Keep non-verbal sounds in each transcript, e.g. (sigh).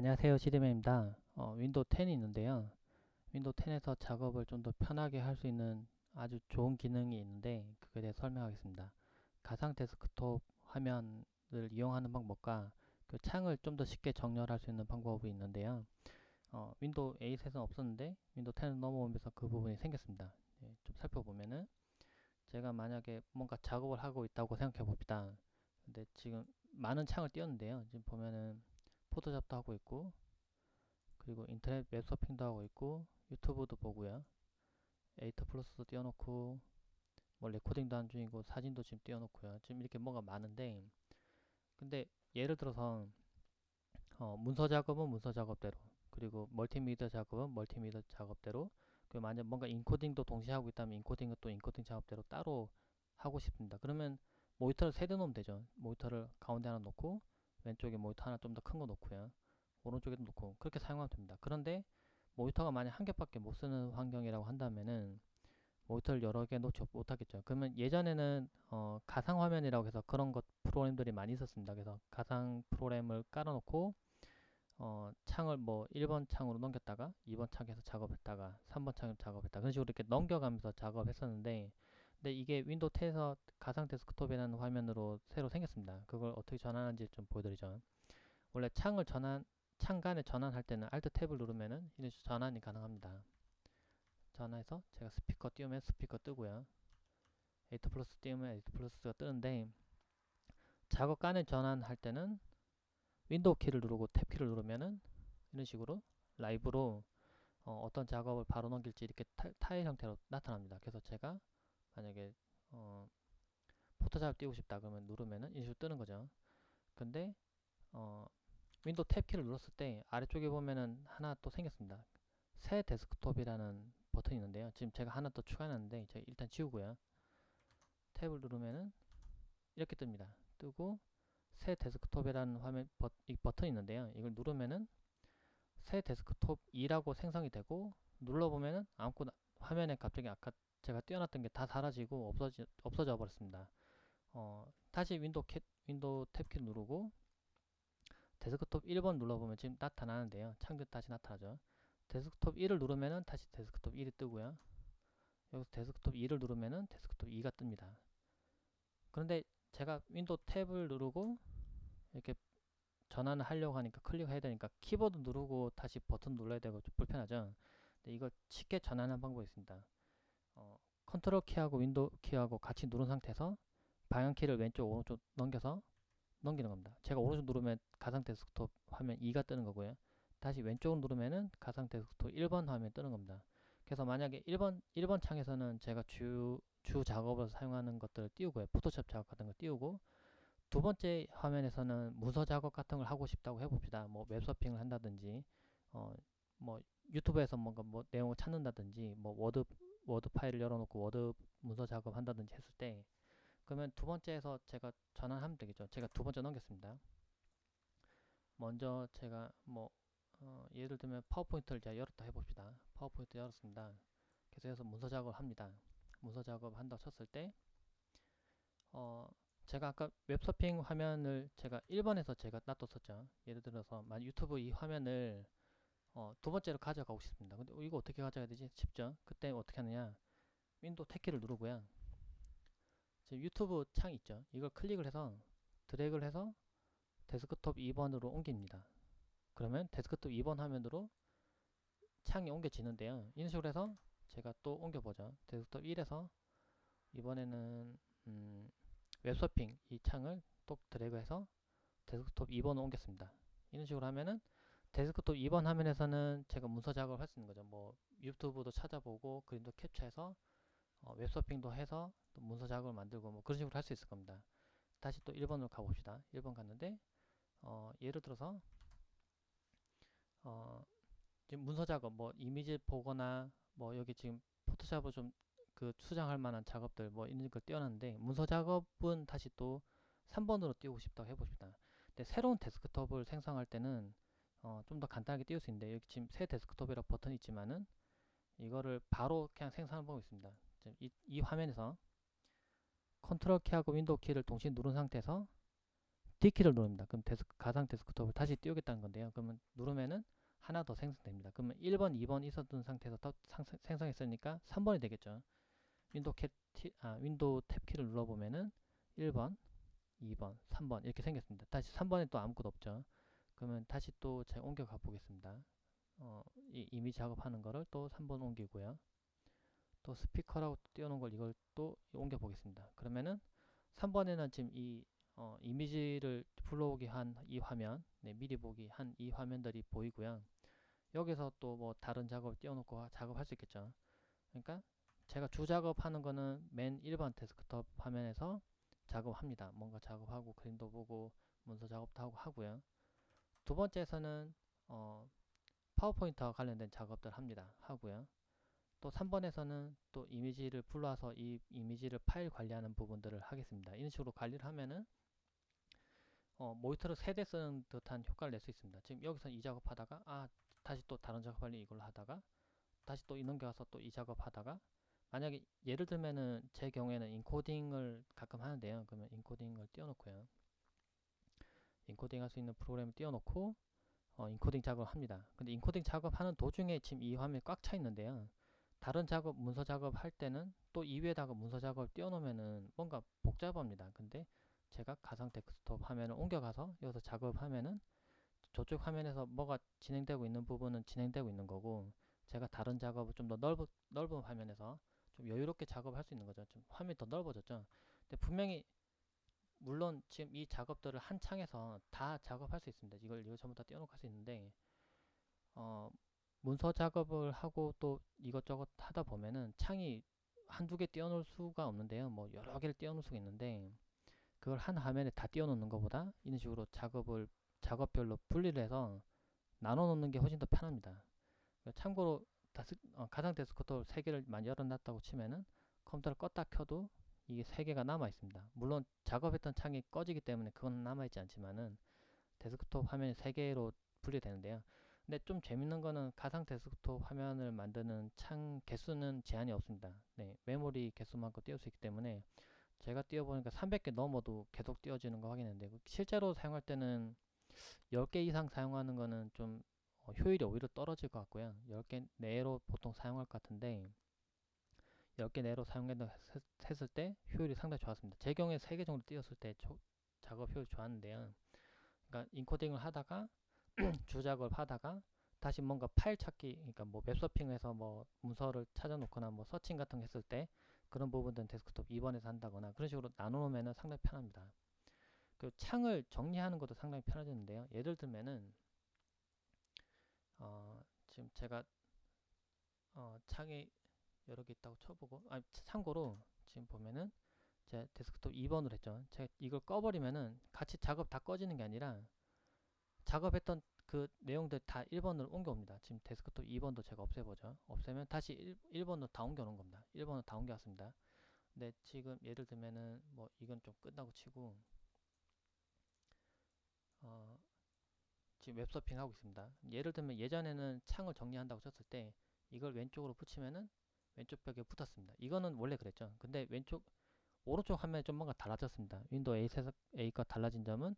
안녕하세요 시드맨입니다. 어, 윈도우 10이 있는데요. 윈도우 10에서 작업을 좀 더 편하게 할 수 있는 아주 좋은 기능이 있는데 그거에 대해 설명하겠습니다. 가상 데스크톱 화면을 이용하는 방법과 그 창을 좀 더 쉽게 정렬할 수 있는 방법이 있는데요. 어, 윈도우 8에서는 없었는데 윈도우 10을 넘어오면서 그 부분이 생겼습니다. 예, 좀 살펴보면은 제가 만약에 뭔가 작업을 하고 있다고 생각해 봅니다. 근데 지금 많은 창을 띄웠는데요. 지금 보면은 포토샵도 하고 있고 그리고 인터넷 웹서핑도 하고 있고 유튜브도 보고요. 에이터 플러스도 띄워놓고 뭐 레코딩도 한 중이고 사진도 지금 띄워놓고요. 지금 이렇게 뭐가 많은데 근데 예를 들어서 어, 문서 작업은 문서 작업대로 그리고 멀티미디어 작업은 멀티미디어 작업대로 그리고 만약 뭔가 인코딩도 동시에 하고 있다면 인코딩은 또 인코딩 작업대로 따로 하고 싶습니다. 그러면 모니터를 세대 놓으면 되죠. 모니터를 가운데 하나 놓고 왼쪽에 모니터 하나 좀 더 큰 거 놓고요. 오른쪽에도 놓고 그렇게 사용하면 됩니다. 그런데 모니터가 만약 한 개밖에 못 쓰는 환경이라고 한다면은 모니터를 여러 개 놓지 못하겠죠. 그러면 예전에는 어, 가상 화면이라고 해서 그런 것 프로그램들이 많이 있었습니다. 그래서 가상 프로그램을 깔아 놓고 어, 창을 뭐 1번 창으로 넘겼다가 2번 창에서 작업했다가 3번 창에서 작업했다가 그런 식으로 이렇게 넘겨가면서 작업했었는데 근데 이게 윈도우 10에서 가상 데스크톱이라는 화면으로 새로 생겼습니다. 그걸 어떻게 전환하는지 좀 보여드리죠. 원래 창을 전환, 창 간에 전환할 때는 Alt 탭을 누르면은 이런 식으로 전환이 가능합니다. 전화해서 제가 스피커 띄우면 스피커 뜨고요. 에이터 플러스 띄우면 에이터 플러스가 뜨는데 작업 간에 전환할 때는 윈도우 키를 누르고 탭 키를 누르면은 이런 식으로 라이브로 어, 떤 작업을 바로 넘길지 이렇게 타, 일 형태로 나타납니다. 그래서 제가 만약에 어, 포토샵 띄우고 싶다 그러면 누르면은 인식으로 뜨는 거죠. 근데 어, 윈도우 탭 키를 눌렀을 때 아래쪽에 보면은 하나 또 생겼습니다. 새 데스크톱이라는 버튼이 있는데요. 지금 제가 하나 더 추가했는데 제가 일단 지우고요. 탭을 누르면은 이렇게 뜹니다. 뜨고 새 데스크톱이라는 화면 버, 이 버튼이 있는데요. 이걸 누르면은 새 데스크톱 2라고 생성이 되고 눌러보면은 아무거나 화면에 갑자기 아까 제가 띄워놨던 게 다 사라지고 없어지, 없어져 버렸습니다. 어, 다시 윈도우, 캡, 윈도우 탭키 누르고 데스크톱 1번 눌러보면 지금 나타나는데요. 창도 다시 나타나죠. 데스크톱 1을 누르면은 다시 데스크톱 1이 뜨고요. 여기서 데스크톱 2를 누르면은 데스크톱 2가 뜹니다. 그런데 제가 윈도우 탭을 누르고 이렇게 전환을 하려고 하니까 클릭해야 되니까 키보드 누르고 다시 버튼 눌러야 되고 좀 불편하죠. 근데 이걸 쉽게 전환하는 방법이 있습니다. 어, 컨트롤 키하고 윈도우 키하고 같이 누른 상태에서 방향 키를 왼쪽 오른쪽 넘겨서 넘기는 겁니다. 제가 오른쪽 누르면 가상 데스크톱 화면 2가 뜨는 거고요. 다시 왼쪽으로 누르면은 가상 데스크톱 1번 화면 뜨는 겁니다. 그래서 만약에 1번 1번 창에서는 제가 주, 주 작업으로 사용하는 것들을 띄우고요. 포토샵 작업 같은 걸 띄우고 두 번째 화면에서는 문서 작업 같은 걸 하고 싶다고 해봅시다. 뭐 웹서핑을 한다든지 어, 뭐 유튜브에서 뭔가 뭐 내용을 찾는다든지 뭐 워드 워드 파일을 열어놓고 워드 문서 작업 한다든지 했을 때 그러면 두 번째에서 제가 전환하면 되겠죠. 제가 두 번째 넘겼습니다. 먼저 제가 뭐 어, 예를 들면 파워포인트를 제가 열었다 해봅시다. 파워포인트 열었습니다. 계속해서 문서 작업을 합니다. 문서 작업 한다 쳤을 때 어, 제가 아까 웹서핑 화면을 제가 1번에서 제가 놔뒀었죠. 예를 들어서 만 유튜브 이 화면을 어, 두 번째로 가져가고 싶습니다. 근데 이거 어떻게 가져가야 되지? 쉽죠? 그때 어떻게 하느냐? 윈도우 탭키를 누르고요. 지금 유튜브 창 있죠? 이걸 클릭을 해서 드래그를 해서 데스크톱 2번으로 옮깁니다. 그러면 데스크톱 2번 화면으로 창이 옮겨지는데요. 이런 식으로 해서 제가 또 옮겨보죠. 데스크톱 1에서 이번에는 음, 웹서핑 이 창을 또 드래그해서 데스크톱 2번으로 옮겼습니다. 이런 식으로 하면은 데스크톱 2번 화면에서는 제가 문서 작업을 할 수 있는 거죠. 뭐 유튜브도 찾아보고 그림도 캡처해서 어, 웹서핑도 해서 또 문서 작업을 만들고 뭐 그런 식으로 할 수 있을 겁니다. 다시 또 1번으로 가봅시다. 1번 갔는데 어, 예를 들어서 어, 지금 문서 작업 뭐 이미지 보거나 뭐 여기 지금 포토샵을 좀 그 수정할 만한 작업들 뭐 이런 걸 띄워놨는데 문서 작업은 다시 또 3번으로 띄우고 싶다고 해봅시다. 근데 새로운 데스크톱을 생성할 때는 어, 좀 더 간단하게 띄울 수 있는데 여기 지금 새 데스크톱이라고 버튼이 있지만은 이거를 바로 그냥 생성하는 방법이 있습니다. 이, 이 화면에서 컨트롤 키하고 윈도우 키를 동시에 누른 상태에서 D키를 누릅니다. 그럼 데스크, 가상 데스크톱을 다시 띄우겠다는 건데요. 그러면 누르면은 하나 더 생성됩니다. 그러면 1번, 2번 있었던 상태에서 더 상, 생성했으니까 3번이 되겠죠. 윈도우 캡, 티, 아, 윈도우 탭 키를 눌러보면은 1번, 2번, 3번 이렇게 생겼습니다. 다시 3번에 또 아무것도 없죠. 그러면 다시 또 제가 옮겨 가 보겠습니다. 어, 이 이미 작업하는 거를 또 3번 옮기고요. 또 스피커라고 띄워놓은 걸 이걸 또 옮겨 보겠습니다. 그러면은 3번에는 지금 이 어, 이미지를 불러오게 한 이 화면, 네, 미리 보기 한 이 화면들이 보이고요. 여기서 또 뭐 다른 작업을 띄워놓고 작업할 수 있겠죠. 그러니까 제가 주 작업 하는 거는 맨 1번 데스크톱 화면에서 작업합니다. 뭔가 작업하고 그림도 보고 문서 작업도 하고 하고요. 두 번째에서는 어, 파워포인트와 관련된 작업들 합니다. 하고요. 또 3번에서는 또 이미지를 불러와서 이 이미지를 파일 관리하는 부분들을 하겠습니다. 이런 식으로 관리를 하면은 어, 모니터를 세대 쓰는 듯한 효과를 낼 수 있습니다. 지금 여기서 이 작업 하다가 아 다시 또 다른 작업을 이걸로 하다가 다시 또이 넘겨와서 또 이 작업 하다가 만약에 예를 들면은 제 경우에는 인코딩을 가끔 하는데요. 그러면 인코딩을 띄워놓고요. 인코딩 할 수 있는 프로그램을 띄워놓고 어, 인코딩 작업을 합니다. 근데 인코딩 작업하는 도중에 지금 이 화면이 꽉 차 있는데요. 다른 작업, 문서 작업 할 때는 또이 위에다가 문서 작업을 띄워놓으면은 뭔가 복잡합니다. 근데 제가 가상 데스크톱 화면을 옮겨가서 여기서 작업하면은 저쪽 화면에서 뭐가 진행되고 있는 부분은 진행되고 있는 거고 제가 다른 작업을 좀 더 넓은, 넓은 화면에서 좀 여유롭게 작업할 수 있는 거죠. 좀 화면이 더 넓어졌죠. 근데 분명히 물론 지금 이 작업들을 한 창에서 다 작업할 수 있습니다. 이걸 이거 전부 다 띄워놓고 할 수 있는데 어, 문서 작업을 하고 또 이것저것 하다 보면은 창이 한두 개 띄워놓을 수가 없는데요. 뭐 여러 개를 띄워놓을 수가 있는데 그걸 한 화면에 다 띄워놓는 것보다 이런 식으로 작업을 작업별로 분리를 해서 나눠 놓는 게 훨씬 더 편합니다. 참고로 다스, 어, 가상 데스크톱 3개를 많이 열어놨다고 치면은 컴퓨터를 껐다 켜도 이게 3개가 남아 있습니다. 물론 작업했던 창이 꺼지기 때문에 그건 남아 있지 않지만은 데스크톱 화면이 3개로 분리되는데요. 근데 좀 재밌는 거는 가상 데스크톱 화면을 만드는 창 개수는 제한이 없습니다. 네, 메모리 개수만큼 띄울 수 있기 때문에 제가 띄워보니까 300개 넘어도 계속 띄워지는 거 확인했는데 실제로 사용할 때는 10개 이상 사용하는 거는 좀 어, 효율이 오히려 떨어질 것 같고요. 10개 내로 보통 사용할 것 같은데 10개 내로 사용한다 했을 때 효율이 상당히 좋았습니다. 제 경우에 3개 정도 띄웠을 때 조, 작업 효율이 좋았는데요. 그러니까 인코딩을 하다가 (clears throat) 주작업을 하다가 다시 뭔가 파일 찾기 그러니까 뭐 웹서핑에서 뭐 문서를 찾아놓거나 뭐 서칭 같은 거 했을 때 그런 부분들은 데스크톱 2번에서 한다거나 그런 식으로 나눠놓으면 상당히 편합니다. 그 창을 정리하는 것도 상당히 편해지는데요. 예를 들면은 어, 지금 제가 어, 창이 여러 개 있다고 쳐보고 아 참고로 지금 보면은 제 데스크톱 2번으로 했죠. 제가 이걸 꺼버리면은 같이 작업 다 꺼지는 게 아니라 작업했던 그 내용들 다 1번으로 옮겨옵니다. 지금 데스크톱 2번도 제가 없애보죠. 없애면 다시 1, 1번으로 다 옮겨 놓은 겁니다. 1번으로 다 옮겨왔습니다. 근데 지금 예를 들면은 뭐 이건 좀 끝나고 치고 어 지금 웹서핑 하고 있습니다. 예를 들면 예전에는 창을 정리한다고 쳤을 때 이걸 왼쪽으로 붙이면은 왼쪽 벽에 붙었습니다. 이거는 원래 그랬죠. 근데 왼쪽 오른쪽 화면에 좀 뭔가 달라졌습니다. 윈도우 8에서 8가 달라진 점은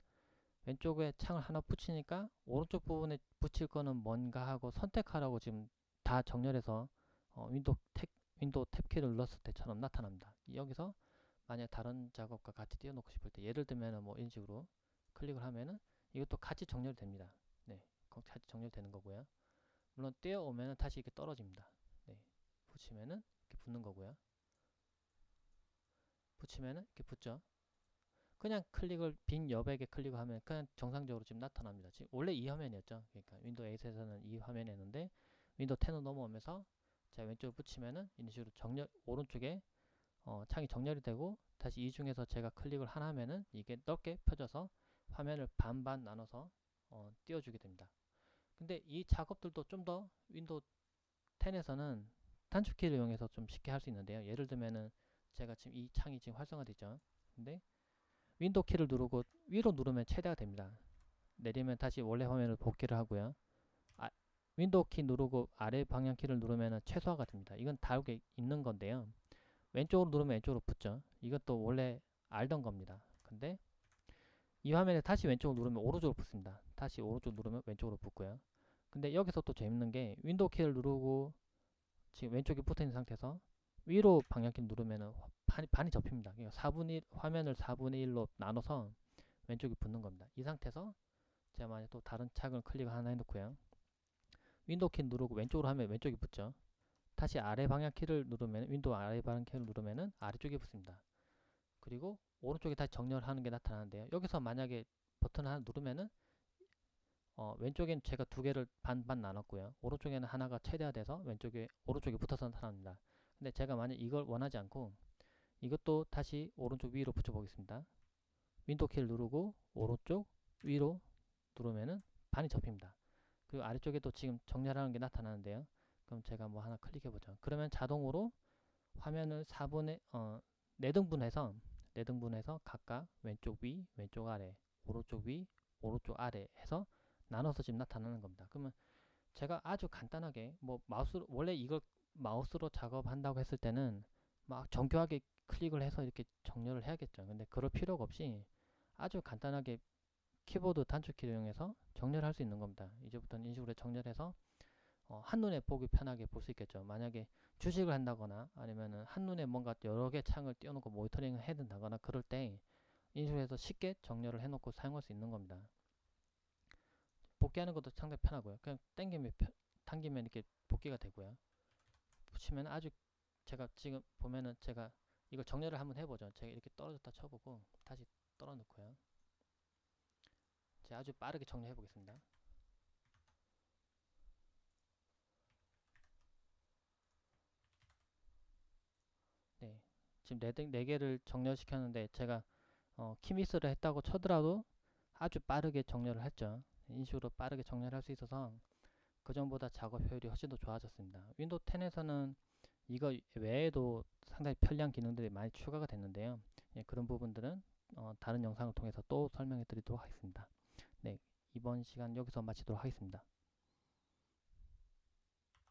왼쪽에 창을 하나 붙이니까 오른쪽 부분에 붙일 거는 뭔가 하고 선택하라고 지금 다 정렬해서 어, 윈도우 탭 윈도우 탭키를 눌렀을 때처럼 나타납니다. 여기서 만약 다른 작업과 같이 띄워놓고 싶을 때 예를 들면은 뭐 이런 식으로 클릭을 하면은 이것도 같이 정렬됩니다. 네, 같이 정렬되는 거고요. 물론 떼어오면은 다시 이렇게 떨어집니다. 네, 붙이면은 이렇게 붙는 거고요. 붙이면은 이렇게 붙죠. 그냥 클릭을 빈 여백에 클릭을 하면 그냥 정상적으로 지금 나타납니다. 지금 원래 이 화면이었죠. 그러니까 윈도우 8에서는 이 화면이었는데 윈도우 10으로 넘어오면서 제가 왼쪽을 붙이면은 이런 식으로 정렬 오른쪽에 어, 창이 정렬이 되고 다시 이 중에서 제가 클릭을 하나 하면은 이게 넓게 펴져서 화면을 반반 나눠서 어, 띄워주게 됩니다. 근데 이 작업들도 좀 더 윈도우 10에서는 단축키를 이용해서 좀 쉽게 할 수 있는데요. 예를 들면은 제가 지금 이 창이 지금 활성화되죠. 근데 윈도우 키를 누르고 위로 누르면 최대가 됩니다. 내리면 다시 원래 화면으로 복귀를 하고요. 아, 윈도우 키 누르고 아래 방향 키를 누르면 최소화가 됩니다. 이건 다르게 있는 건데요. 왼쪽으로 누르면 왼쪽으로 붙죠. 이것도 원래 알던 겁니다. 근데 이 화면에 다시 왼쪽으로 누르면 오른쪽으로 붙습니다. 다시 오른쪽 누르면 왼쪽으로 붙고요. 근데 여기서 또 재밌는 게 윈도우 키를 누르고 지금 왼쪽에 붙어 있는 상태에서 위로 방향키 누르면은 반이, 반이 접힙니다. 그러니까 4분의 1, 화면을 4분의 1로 나눠서 왼쪽이 붙는 겁니다. 이 상태에서 제가 만약 또 다른 창을 클릭 하나 해놓고요. 윈도우 키 누르고 왼쪽으로 하면 왼쪽이 붙죠. 다시 아래 방향 키를 누르면 윈도우 아래 방향 키를 누르면은 아래쪽에 붙습니다. 그리고 오른쪽에 다시 정렬하는 게 나타나는데요. 여기서 만약에 버튼 하나 누르면은 어, 왼쪽엔 제가 두 개를 반반 나눴고요. 오른쪽에는 하나가 최대화돼서 왼쪽에 오른쪽에 붙어서 나타납니다. 근데 제가 만약 이걸 원하지 않고 이것도 다시 오른쪽 위로 붙여 보겠습니다. 윈도우 키를 누르고 오른쪽 위로 누르면은 반이 접힙니다. 그리고 아래쪽에도 지금 정렬하는 게 나타나는데요. 그럼 제가 뭐 하나 클릭해 보죠. 그러면 자동으로 화면을 4분의 어 4등분해서 4등분해서 각각 왼쪽 위, 왼쪽 아래, 오른쪽 위, 오른쪽 아래 해서 나눠서 지금 나타나는 겁니다. 그러면 제가 아주 간단하게 뭐 마우스 원래 이걸 마우스로 작업한다고 했을 때는 막 정교하게 클릭을 해서 이렇게 정렬을 해야겠죠. 근데 그럴 필요가 없이 아주 간단하게 키보드 단축키를 이용해서 정렬할 수 있는 겁니다. 이제부터는 인식으로 정렬해서 어, 한눈에 보기 편하게 볼 수 있겠죠. 만약에 주식을 한다거나 아니면은 한눈에 뭔가 여러 개 창을 띄워놓고 모니터링을 해야 된다거나 그럴 때 인식해서 쉽게 정렬을 해놓고 사용할 수 있는 겁니다. 복귀하는 것도 상당히 편하고요. 그냥 당기면, 당기면 이렇게 복귀가 되고요. 붙이면 아주 제가 지금 보면은 제가 이걸 정렬을 한번 해보죠. 제가 이렇게 떨어졌다 쳐보고 다시 떨어 놓고요. 제가 아주 빠르게 정리해 보겠습니다. 네, 지금 네, 네 개를 정렬시켰는데 제가 어, 키미스를 했다고 쳐더라도 아주 빠르게 정렬을 했죠. 인식으로 빠르게 정렬할 수 있어서 그전보다 작업 효율이 훨씬 더 좋아졌습니다. 윈도우 10에서는 이거 외에도 상당히 편리한 기능들이 많이 추가가 됐는데요. 예, 그런 부분들은 어, 다른 영상을 통해서 또 설명해 드리도록 하겠습니다. 네, 이번 시간 여기서 마치도록 하겠습니다.